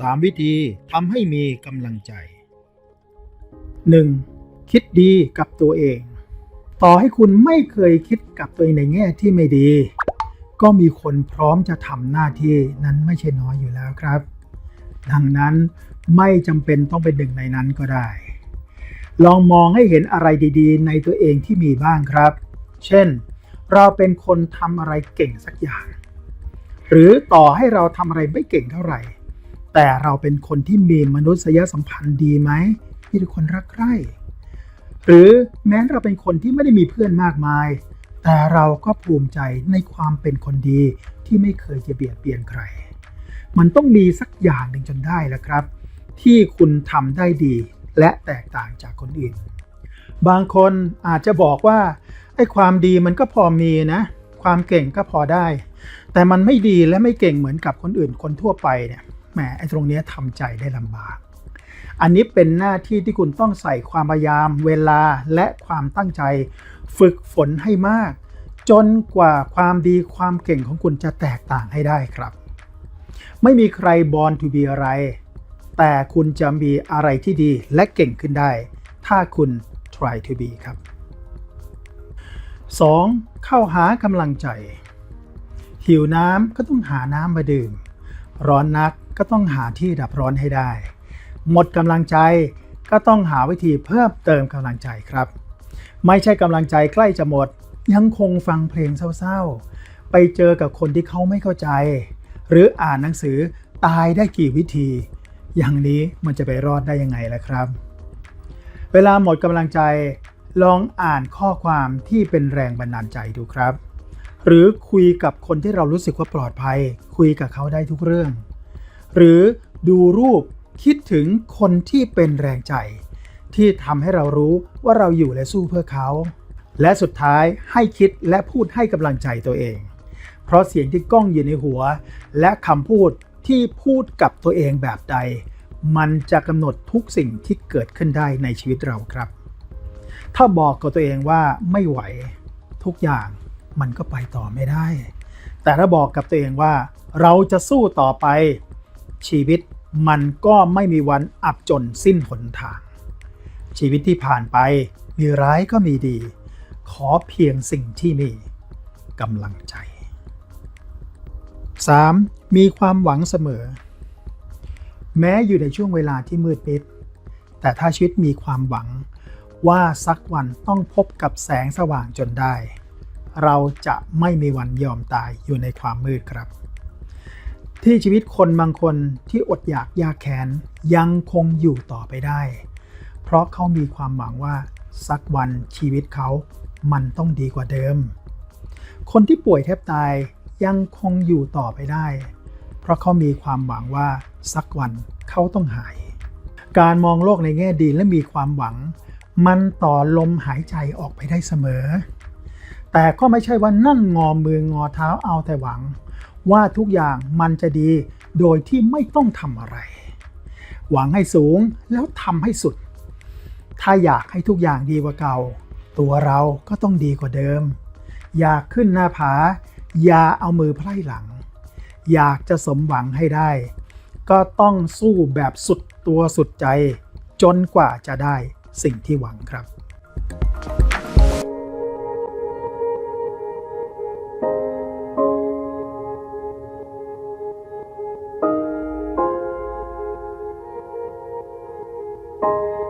3 วิธีทำให้มีกำลังใจ 1. คิดดีกับตัวเอง ต่อให้คุณไม่เคยคิดกับตัวเองในแง่ที่ไม่ดี ก็มีคนพร้อมจะทำหน้าที่นั้นไม่ใช่น้อยอยู่แล้วครับ ดังนั้นไม่จำเป็นต้องเป็นหนึ่งในนั้นก็ได้ ลองมองให้เห็นอะไรดีๆ ในตัวเองที่มีบ้างครับ เช่น เราเป็นคนทำอะไรเก่งสักอย่าง หรือต่อให้เราทำอะไรไม่เก่งเท่าไหร่ แต่เราเป็นคนที่มีมนุษยสัมพันธ์ดีไหมมีแต่คนรักใคร่หรือแม้เราเป็นคนที่ไม่ได้มีเพื่อนมากมาย แต่เราก็ภูมิใจในความเป็นคนดีที่ไม่เคยจะเบียดเบียนใคร มันต้องมีสักอย่างหนึ่งจนได้แล้วครับ ที่คุณทำได้ดีและแตกต่างจากคนอื่น บางคนอาจจะบอกว่าไอ้ความดีมันก็พอมีนะ ความเก่งก็พอได้ แต่มันไม่ดีและไม่เก่งเหมือนกับคนอื่นคนทั่วไปเนี่ย หมไอ้ตรงนี้ทำใจได้ลำบาก อันนี้เป็นหน้าที่ที่คุณต้องใส่ความพยายาม เวลาและความตั้งใจ ฝึกฝนให้มาก จนกว่าความดีความเก่งของคุณจะแตกต่างให้ได้ครับ ไม่มีใครบอลทูบีอะไร แต่คุณจะมีอะไรที่ดีและเก่งขึ้นได้ ถ้าคุณ try to be ครับ 2. เข้าหากำลังใจ หิวน้ำก็ต้องหาน้ำมาดื่ม ร้อนนักก็ต้องหาที่ดับร้อนให้ได้ หมดกำลังใจก็ต้องหาวิธีเพิ่มเติมกำลังใจครับ ไม่ใช่กำลังใจใกล้จะหมด ยังคงฟังเพลงเศร้าๆ ไปเจอกับคนที่เขาไม่เข้าใจ หรืออ่านหนังสือตายได้กี่วิธี อย่างนี้มันจะไปรอดได้ยังไงล่ะครับ เวลาหมดกำลังใจลองอ่านข้อความที่เป็นแรงบันดาลใจดูครับ หรือคุยกับคนที่เรารู้สึกว่าปลอดภัย คุยกับเขาได้ทุกเรื่อง หรือดูรูปคิดถึงคนที่เป็นแรงใจ ที่ทำให้เรารู้ว่าเราอยู่และสู้เพื่อเขา และสุดท้ายให้คิดและพูดให้กำลังใจตัวเอง เพราะเสียงที่ก้องอยู่ในหัว และคำพูดที่พูดกับตัวเองแบบใด มันจะกำหนดทุกสิ่งที่เกิดขึ้นได้ในชีวิตเราครับ ถ้าบอกกับตัวเองว่าไม่ไหวทุกอย่าง มันก็ไปต่อไม่ได้ แต่ถ้าบอกกับตัวเองว่า เราจะสู้ต่อไปชีวิตมันก็ไม่มีวันอับจนสิ้นหนทาง ชีวิตที่ผ่านไปมีร้ายก็มีดี ขอเพียงสิ่งที่มีกำลังใจ 3. มีความหวังเสมอ แม้อยู่ในช่วงเวลาที่มืดมิด แต่ถ้าชีวิตมีความหวังว่าสักวันต้องพบกับแสงสว่างจนได้ เราจะไม่มีวันยอมตายอยู่ในความมืดครับ ที่ชีวิตคนบางคนที่อดอยากยากแค้นยังคงอยู่ต่อไปได้ เพราะเขามีความหวังว่าสักวันชีวิตเขามันต้องดีกว่าเดิม คนที่ป่วยแทบตายยังคงอยู่ต่อไปได้ เพราะเขามีความหวังว่าสักวันเขาต้องหาย การมองโลกในแง่ดีและมีความหวัง มันต่อลมหายใจออกไปได้เสมอ แต่ก็ไม่ใช่ว่านั่งงอมืองอเท้าเอาแต่หวัง ว่าทุกอย่างมันจะดีโดยที่ไม่ต้องทำอะไร หวังให้สูงแล้วทำให้สุด ถ้าอยากให้ทุกอย่างดีกว่าเก่า ตัวเราก็ต้องดีกว่าเดิม อยากขึ้นหน้าผา อย่าเอามือไพร่หลัง อยากจะสมหวังให้ได้ ก็ต้องสู้แบบสุดตัวสุดใจ จนกว่าจะได้สิ่งที่หวังครับ ค